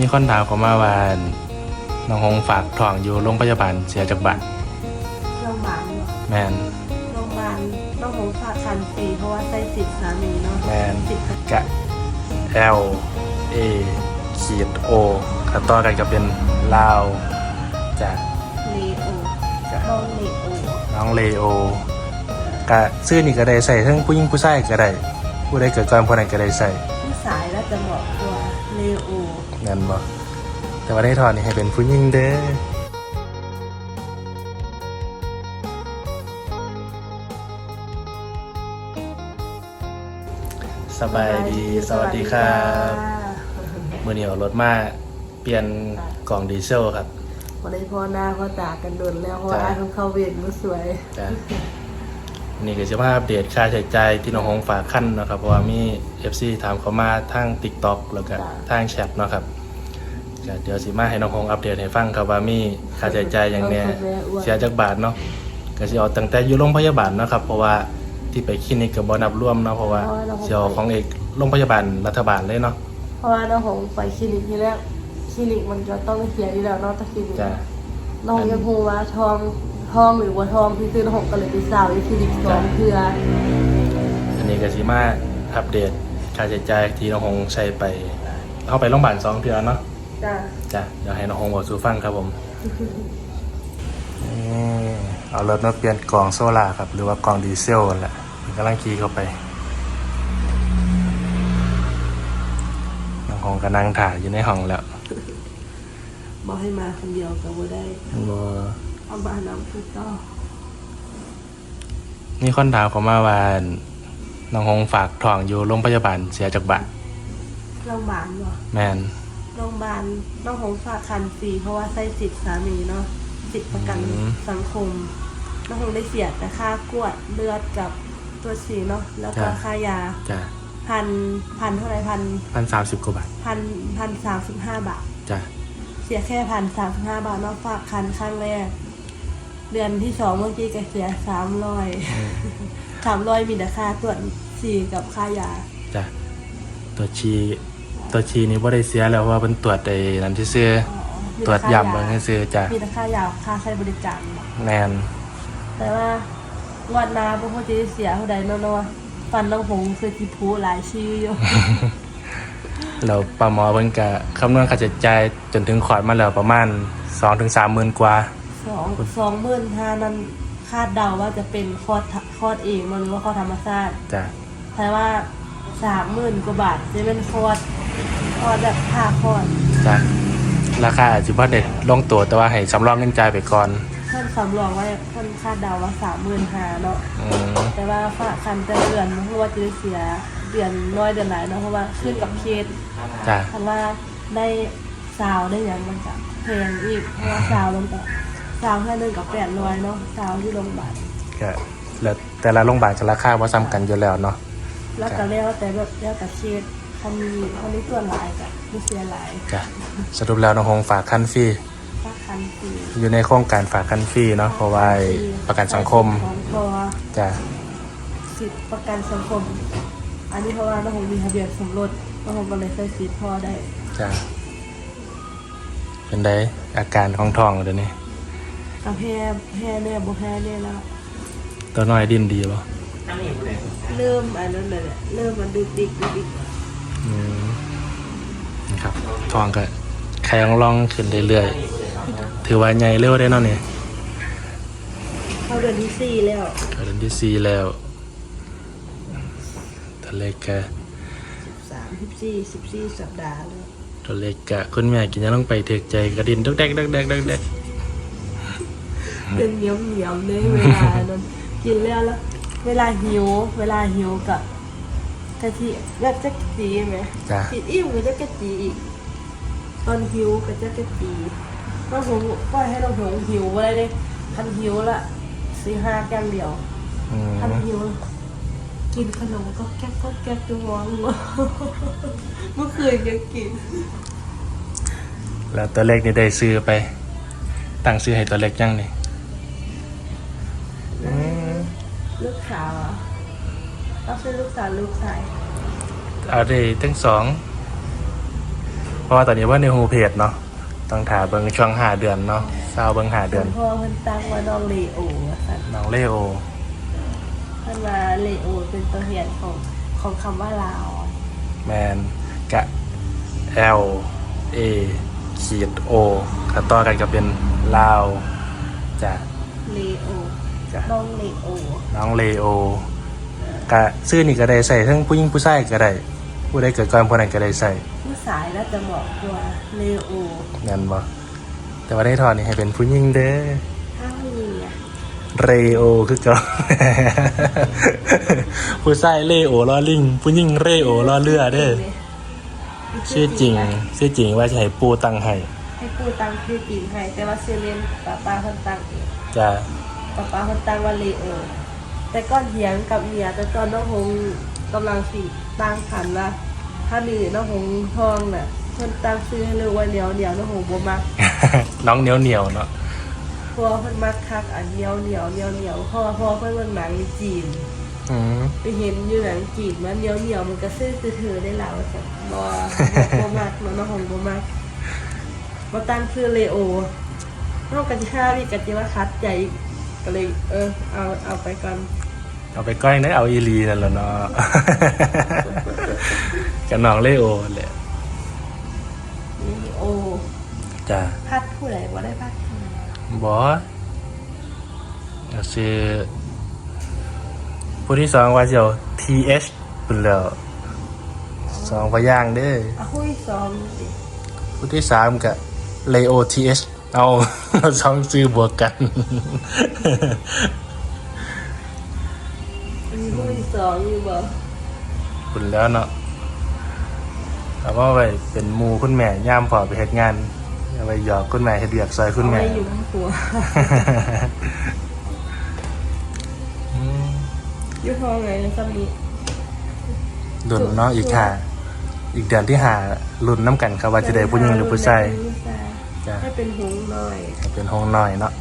มีคนถามเขามาว่าน้องหงฝากท้องอยู่โรงพยาบาลเสียจากบัตรโรงพยาบาลเนอะแมนโรงพยาบาลต้องหงฝากคันฟรีเพราะว่าใส่สิทธิ์สามีเนาะแมนสิทธิ์กะ L A ขีด O ถ้าต่อกันก็เป็นลาวจากเลโอจากน้องเลโอน้องเลโอกะชื่อนี่ก็ได้ใส่ทั้งผู้หญิงผู้ชายก็ได้ผู้ใดเกิดก่อนผู้นั้นก็ได้ใส่ที่สายแล้วจะบอกว่าเลโอนั่นบ่แต่ว่าได้ถอนนี่ให้เป็นผู้หญิงเด้อสบายดี สวัสดีครับมื่อนี้เอารถมาเปลี่ยนกล่องดีเซลครับวันนี้พ่อหน้าพ่อตากันโดนแล้วเพราะจ้ะว่าต้องเข้าเวรมือสวยจ้ะ นี่ก็จะมาอัปเดตค่าใช้จ่ายที่น้องหงฝากขั้นเนาะครับเพราะว่ามี FC ถามเขามาทาง TikTok แล้วก็ทางแชทเนาะครับก็เดี๋ยวสิมาให้น้องหงอัปเดตให้ฟังครับว่ามีค่าใช้จ่ายอย่างแน่เสียจากบาทเนาะก็สิเอาตั้งแต่อยู่โรงพยาบาลเนาะครับเพราะว่าที่ไปคลินิกก็บ่นับรวมเนาะเพราะว่าสิเอาของเอกโรงพยาบาลรัฐบาลเลยเนาะเพราะว่าน้องหงไปคลินิกที่แรกคลินิกมันจะต้องเสียอยู่แล้วเนาะแต่คลินิกจ้ะน้องยังพูว่าทอง ทองหรือว่าทองที่ซื้อน้องหงก็เลยไปสาวอยู่คลินิกสองเพื่ออันนี้ก็สิมาอัปเดตค่าใช้จ่ายที่น้องหงใช้ไปเข้าไปโรงพยาบาลสองเทื่อเนาะจ้ะจ้ะเดี๋ยวให้น้องหงบอกสู่ฟังครับผมเอารถมาเปลี่ยนกล่องโซล่าครับ หรือว่ากล่องดีเซลนั่นแหละกำลังขี่เข้าไปน้องหงก็นั่งถ่ายอยู่ในห้องแล้วบอกให้มาคนเดียวก็บ่ได้บ่ เอาบ้านน้ำคือต่อมีคนถามเขามาว่าน้องหงฝากท้องอยู่โรงพยาบาลเสียจากบัตรโรงพยาบาลบ่แมนโรงพยาบาลน้องหงฝากคันฟรีเพราะว่าใส่สิทธิ์สามีเนาะสิทธิ์ประกันสังคมน้องหงได้เสียแต่ค่ากวดเลือดกับตัวฉี่เนาะแล้วก็ค่ายาจ้ะพันพันเท่าไหรพันพันสามสิบกว่าบาทพันพันสามสิบห้าบาทจ้ะเสียแค่พันสามสิบห้าบาทเนาะฝากคันครั้งแรก เดือนที่สองเมื่อกี้ก็เสียสามร้อยสามร้อยมีแต่ค่าตรวจฉี่กับค่ายาจ้ะตัวชีตัวชีนี่บ่ได้เสียแล้วเพราะว่าเป็นตรวจไอ้นั่นที่ซื้อมีตรวจค่ย้ำเบิ่งให้ซื้อจ้ะมีแต่ค่ายาค่าใช้บริการเนาะแมนแต่ว่าวันนาพวกเขาจะเสียเท่าใดเนาะเนาะฟันน้องหงเคยจีพูหลายชื่ออยู่ เราปาหมอเพิ่นก็คำนวณค่าใช้จ่ายจนถึงขอดมาแล้วประมาณ2-3ถึงหมื่นกว่า สองสองหมื่นห้านั้นคาดเดาว่าจะเป็นคลอดคลอดเองหรือว่าคลอดธรรมชาติจ้ะแต่ว่าสามหมื่นกว่าบาทจะเป็นคลอดคลอดแบบผ่าคลอดจ้ะราคาอาจสิบ่ได้ลงตัวแต่ว่าให้สำรองเงินจ่ายไปก่อนเพิ่นสำรองไว้เพิ่นคาดเดาว่าสามหมื่นห้าเนาะอืมแต่ว่าฝากคันแต่ละเดือนเพราะว่าจะได้เสียเดือนน้อยเดือนหลายเนาะเพราะว่าขึ้นกับเคสจ้ะ คันว่าได้สาวได้หยังมันจะแพงอีกเพราะว่าสาวมันก็ สาวแค่หนึงกับแปดร้อยเนาะสาวที่โรงพยาบาลก็แล้วแต่ละโรงพยาบาลก็ราคาบ่ซ้ำกันอยู่แล้วเนาะแล้วก็แล้วแต่แบบแล้วแต่เคสคันมีคันนี้ตัวหลายกับไม่เสียหลายจ้ะสรุปแล้วน้องหงฝากคันฟรีฝากคันฟรีอยู่ในโครงการฝากคันฟรีเนาะเพราะว่าไอ้ประกันสังคมของพอจ้ะสิทธิประกันสังคม อันนี้เพราะว่าน้องผมมีทะเบียนสมรสน้องผมก็เลยใช้สิทธิ์พอได้จ้ะเป็นไดอาการของท้องเดี๋ยวนี้ กับแพ้แพ้เนี่ยบ่แพ้เนี่ยแล้วตัวน้อยดิ้นดีป่ะเริ่มอันนั้นเลยแหละเริ่มมันดึกดิกดึกดิกอืมนะครับท้องก็แข็งร่องขึ้นเรื่อยๆ ถือว่าใหญ่เร็วได้เนาะเนี่ยเข้าเดือนที่สี่แล้วก็เดือนที่สี่แล้วตัวเล็กก็สามสิบสี่สิบสี่สัปดาห์แล้วตัวเล็กก็คุณแม่กินยังต้องไปเทกใจกระดินดุกแดกดุกแดกดุกแดก เป็นเหนียวเหนียวๆเลยเวลานั้นกินแล้วแล้วเวลาหิว เวลาหิวกับกะทิก็จะกะจีไหมจ้ะกินอิ่มก็จะกะจีอีกตอนหิวก็จะกะจีต้องหงปล่อยให้เราหงหิวอะไรเลยทันหิวละสี่ห้าแก้มเดียวอืมทันหิว กินขนมก็แก๊กก็แก๊กจะมองเมื่อคืนยังกิน แล้วตัวเล็กนี่ได้ซื้อไป ตั้งซื้อให้ตัวเล็กยังนี่ ลูกสาวอะต้องซื้อลูกสาวลูกชายเอาได้ทั้งสอง เพราะว่าตอนนี้ว่าในโฮมเพจเนาะต้องถ่ายเบิ่งช่วงหาเดือนเนาะเศร้าเบิ่งหาเดือนพ่อเพิ่นตั้งว่าน้องเลโอว่าซั่นน้องเลโอเพิ่นว่าเลโอเป็นตัวเหียนของของคำว่าลาวแมนกะ L A ขีด O ขัต่อกันก็เป็นลาวจะเลโอ จะน้องเลโอน้องเลโอกะชื่อนี่ก็ได้ใส่ทั้งผู้หญิงผู้ชายก็ได้ผู้ใดเกิดก่อนผู้นั้นก็ได้ใส่ผู้สายน่าจะเหมาะกว่าเลโอเงินบ่แต่ว่าได้ทอนนี่ให้เป็นผู้หญิงเด้อถ้าไม่มีอะเรโอคือเก่าผู้ชายเลโอล้อลิงผู้หญิงเรโอล้อเรือเด้อชื่อจริงชื่อจริงว่าจะให้ปูตังให้ให้ปูตั้งชื่อจริงให้แต่ว่าชื่อเล่นป้าป้าเพิ่นตั้งเองจะ ป้าป้าเพิ่นตั้งว่าเลโอ แต่ก้อนเถียงกับเมียแต่ตอนน้องหงกำลังสิตั้งขันว่าถ้ามีน้องหงทองน่ะเพิ่นตั้งชื่อให้เลยว่าเหนียวเหนียวน้องหงบ่มักน้องเหนียวเหนียวๆเนาะเพราะว่าเพิ่นมักคักอันเหนียวเหนียวเหนียวเหนียวเพราะว่าเพราะว่าเพิ่นเบิ่งหนังจีนอืมไปเห็นอยู่หนังจีนมันเหนียวเหนียวมันก็ซื่อคือเธอได้แล้วจ้ะบ่บ่มักเนาะน้องหงบ่มักบ่ตั้งชื่อเลโอน้องกันที่ห้ามีกันจิว่าคัดใจอี กก็เลยเออเอาเอาไปก่อนเอาไปก้อยได้เอาอีหลีนั่นแหละเนาะ กับน้องเลโอแหละเลโอจ้ะพัดผู้ใดบ่ได้พัดบอก็คือผู้ที่สองว่าจะเอา th เป็นแล้วสองพยางค์เด้ออะคุยซ้อมสิผู้ที่สามกับ leo th เอา สองซื้อบวกกัน มีคุยซ้อมอยู่บ่คุณแล้วเนาะเอาว่าไปเป็นหมูคุณแม่ย่ามพอไปเฮ็ดงานเอาไปหยอกคุณแม่เฮ็ดเบียกซอยคุณแม่เอาไว้อยู่บนหัวอืมอยู่ท้องไงซ้ำนี้ดุนเนาะอีกค่ะ อีกเดือนที่หารุ่นน้ำกันครับว่าจะได้ผู้หญิงหรือผู้ชายจ้ะให้เป็นหงส์หน่อย เป็นห้องน้อยเนาะ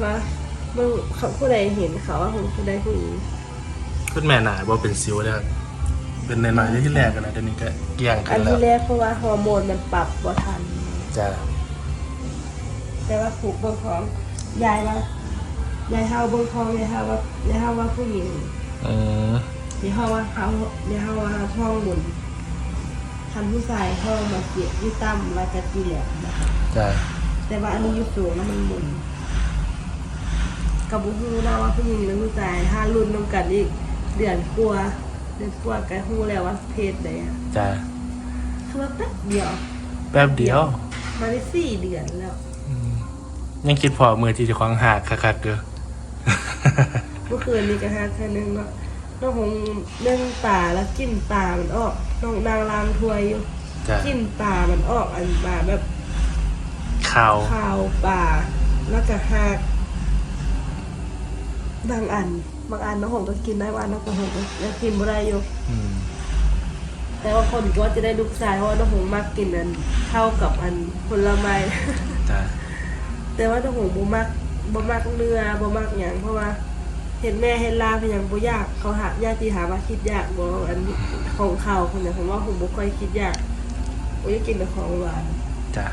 ทำไมเบิ่งเขาผู้ใดเห็นเขาว่าหงส์ผู้ใดผู้หญิงคุณแม่หนาบ่เป็นซิวเลยครับเป็นในน้อยๆที่แรกกันนะเดี๋ยวนี้ก็เกลี่ยงอัขึ้นนแล้ที่วแรกเพราะว่าฮอร์โมนมันปรับบ่ทันจะแต่ว่าผูกเบิ่งท้องยายว่ายายเฮาเบิ่งท้องยายเฮาว่ายายเฮาว่าผู้หญิงอืมยายเฮาว่าเขายายเฮาว่าท้องบุญทันผู้ชายท้องมาเสียยี่ตั้มว่าจะจีแหลมนะคะจะแต่ว่าอันนี้อยู่สูงแล้วมันหมุน กับบุฮูนะว่าผู้หญิงหรือผู้ชายถ้ารุ่นน้ำกันอีก เดือนกลัวาเดือนกลัวากันฮู้แล้วว่าเพศใดอะจะคือว่าแป๊บเดียว แป๊บเดียว มาได้สี่เดือนแล้วอืมยังคิดพอมือที่จะคว้างหักคักๆเด้อ เมื่อคืนนี้ก็หาเธอนึงเนาะน้องหงเรื่องตาแล้วกลินตามันออกน้องนางรามถวยอยู่จะกลินตามันออกอันมาแบบ ข่าวขาวป่าแล้วก็หัก บางอัน บางอันน้องหงก็กินได้บางอันน้องหงก็ยังกินไม่ได้อยู่ อืมแต่ว่าคนก็จะได้ลูกชายเพราะว่าน้องหงมากกินอันเท่ากับอันผลไม้จะแต่ว่าน้องหงบ่มักบ่มักเนื้อบ่มักหยังเพราะว่าเห็นแม่เห็นลาเป็นหยังบ่ยากเขาหาญาติหาว่าคิดยากบ่อันของเขาคนเนี่ยผมว่าผมบ่ค่อยคิดยากผมอยากกินแต่ของหวานจะ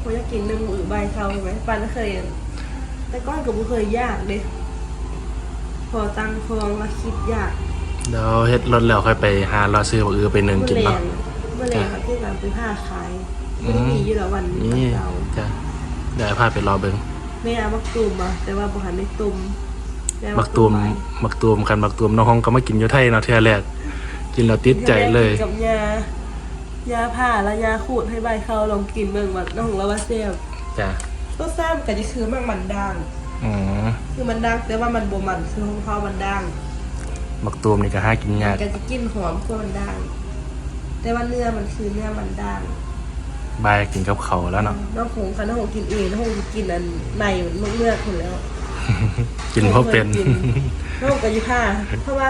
ผมอยากกินหนึ่งมือใบเขาใช่ไหมปันเคย แต่ก้อนก็บ่เคยยากเด้ พอตั้งฟองว่าคิดยากเดี๋ยวเฮ็ดรถแล้วค่อยไปหารอซื้อบ่อือไปหนึ่งเมื่อกินแรเนาะงเมื่อแรงครับที่ร้านไปผ้าขายอืมันมมีอยู่แล้ววันนี่เราจะเดี๋ยวพาไปรอเบิ่งแม่เอามักตุ่มมาแต่ว่าบ่หันได้ตุ่มแบักตูมไว้บักตูมคันบักตูมน้องฮองก็มากินอยู่ไทยเนาะเทื่อแรกกินแล้วติดใจเลยกับยายาผ่าแล้วยาขูดให้ใบเขาลองกินเบิ่งว่าน้องเราว่าเซลจ้ะตัวซ้ำก็จะคือมันมันด่าง อืมคือมันด่างแต่ว่ามันบ่มันคือของเขามันด่างบักตูมนี่ก็หากินยากก็จะกินหอมกว่ามันด่างแต่ว่าเนื้อมันคือเนื้อมันด่างบายกินกับเขาวแล้วเนาะน้องหงค่ะน้องหงกินเองน้องหงจะกินอันในมันเลือดคนแล้วกินเพราะเป็น กิน้องหงก็อยู่ผ้าเพราะว่า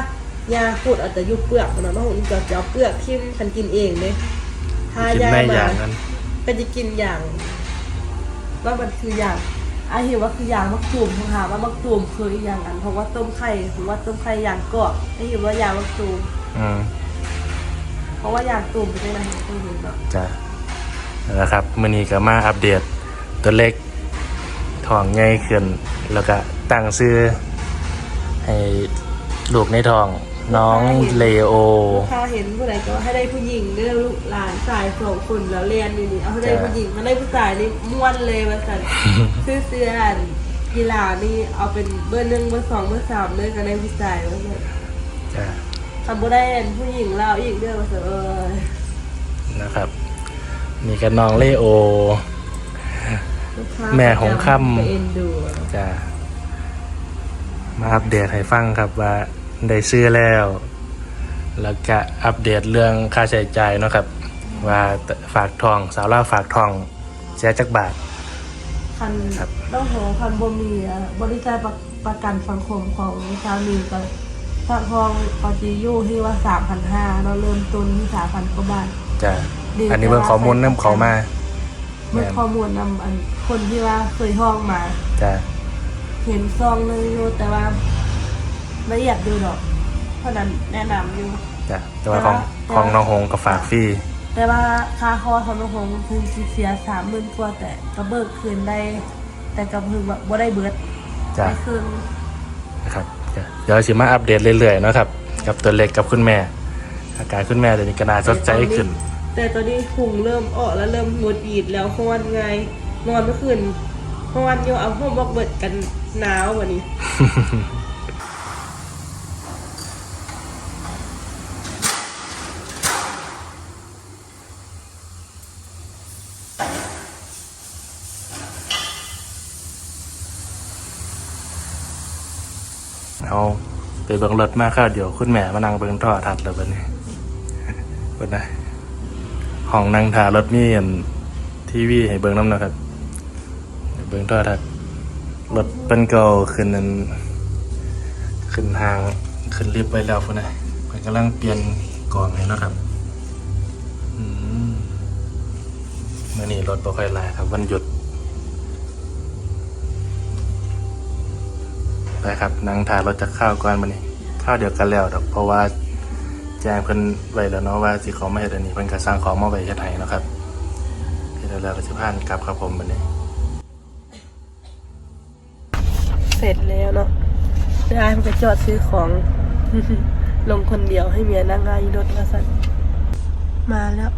ยาขูดอาจจะยุบเปลือกมันเนาะน้องหงก็จะเอาเปลือกทิ่มคันกินเองเลยทากินยาได้อมาย่างนั้น ก็จะกินอย่างว่ามันคืออย่าง ไอเห็นว่าคืออย่างมักตูมผมหาว่ามักตูมคืออีกอย่างอันเพราะว่าต้มไข่ผมว่าต้มไข่อย่างกรอบไอเห็นว่าอย่างมักตูมอืมเพราะว่าอยากตุ่มไปได้นะตุ่มเนาะจ้ะนะครับมื่อนี้ก็มาอัปเดตตัวเล็กท้องใหญ่ขึ้น แล้วก็ตั้งชื่อให้ลูกในท้อง น้องเลโอ ถ้าเห็นผู้ใดก็ให้ได้ผู้หญิงเด้อลูกหลานชายสองคนแล้วเรียนอยู่นี่เอาให้ได้จ้ะผู้หญิงมาได้ผู้ชายนี่ม่วนเลยมาสั่นซื้อเสื้ออันกีฬานี่เอาเป็นเบอร์หนึ่งเบอร์สองเบอร์สามเลยก็ได้ผู้ชายมาสั่นจ้ะทำบ่ได้อันผู้หญิงเราอีกเด้อมาสั่นเออนะครับนี่ก็น้องเลโอ ลูกค้าแม่ของค่ำ ไปเอ็นดูจะมาอัปเดตให้ฟังครับว่า ได้ซื้อแล้ว แล้วก็อัปเดตเรื่องค่าใช้จ่ายเนาะครับ ว่าฝากทองสาวเล่าวฝากทองเสียจักบาท คันครับ ต้องโหคันบ่มีอะบริการประประกันสังคมของสามีก็ฝากทองปาจิยูที่ว่าสามพันห้าเราเริ่มต้นที่สามพันกว่าบาท จะดีอันนี้เบิ่งข้อมูลนํเขามาเมื่อข้อมูลนำอันคนที่ว่าเคยห้องมา จะเห็นซองนึงอยู่แต่ว่า ละเอียดดูดอกเพราะนั้นแนะนำอยู่จะแต่ว่าของแต่ว่า ของน้องหงกับฝากฟรีแต่ว่าค่าคอของน้องหงส์คือสิเสียสามหมื่นกว่าแต่ก็เบิกคืนได้ แต่ก็คือว่าบ่ได้เบิดจะได้คืนนะครับจะเดี๋ยวสิมาอัปเดตเรื่อยๆเนาะครับ กับตัวเล็กกับคุณแม่ อาการคุณแม่เดี๋ยวนี้ก็น่าสดใจขึ้น แต่ตอนนี้พุงเริ่มออกแล้วเริ่มหงุดหงิดแล้วเพราะวันไงนอนไม่คืนเพราะวันโยเอาห้องบอกเบิดกันหนาววันนี้ เอาไปเบิ่งรถมาข้าวเดี๋ยวคุณแม่มานั่งเบิ่งท่อทัดแล้วบัดนี้เบิ่งนะห้องนั่งทารถมีอันทีวีให้เบิ่งน้ำนะครับ เบิ่งท่อทัดรถเป็นเก่าขึ้นนั้นขึ้นทางขึ้นลิฟต์ไปแล้วพุ่นนะมันกำลังเปลี่ยนกล่องให้นะครับอืมเมื่อนี้รถบ่ค่อยหลายครับวันหยุด ไปครับนั่งทานรถจะข้าวก่อนมานี่ข้าวเดียวกันแล้วดอกเพราะว่าแจ้งเพิ่นไว้แล้วเนาะว่าสิเขาไม่เฮ็ดอันนี้เพิ่นก็สร้างของมาไว้เฮ็ดให้นะครับเฮ็ดแล้วแล้วก็สิพานกลับครับผมบัดนี้ เสร็จแล้วเนาะได้มันก็จอดซื้อของ ลงคนเดียวให้เมียนั่งง่ายรถแล้วสันมาแล้ว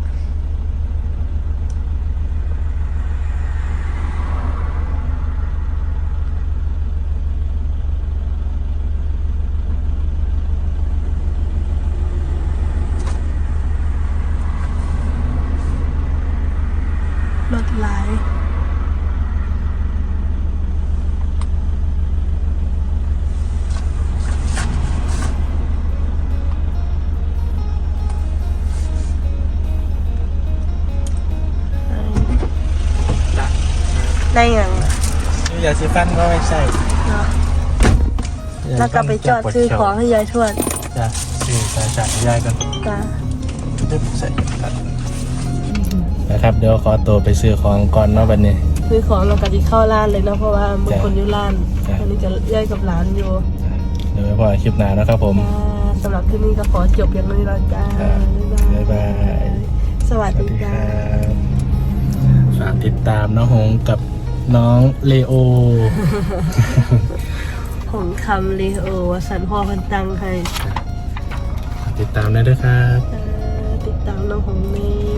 ได้ยังอะอย่าสิฟันก็ไม่ใช่เนาะแล้วก็ไปจอดซื้อของให้ยายทวดจ้ะซื้อสายจากยายกันจ้าดึบใส่ครับนะครับเดี๋ยวขอตัวไปซื้อของก่อนเนาะบัดนี้ ซื้อของเราก็จะเข้าร้านเลยเนาะเพราะว่าบางคนอยู่ร้านจ้ะอันนี้จะย่อยกับร้านอยู่เดี๋ยวไว้พอคลิปหน้านะครับผมจ้าสำหรับที่นี่ก็ขอจบอย่างนี้แล้วจ้าครับบ๊ายบายสวัสสวัสดีดีคจ้ารับฝากติดตามน้องหงกับ น้องเลโอของคำเลโอวสันพ่อพันตังให้ติดตามได้ด้วยครับเอ่อติดตามน้องของเมย์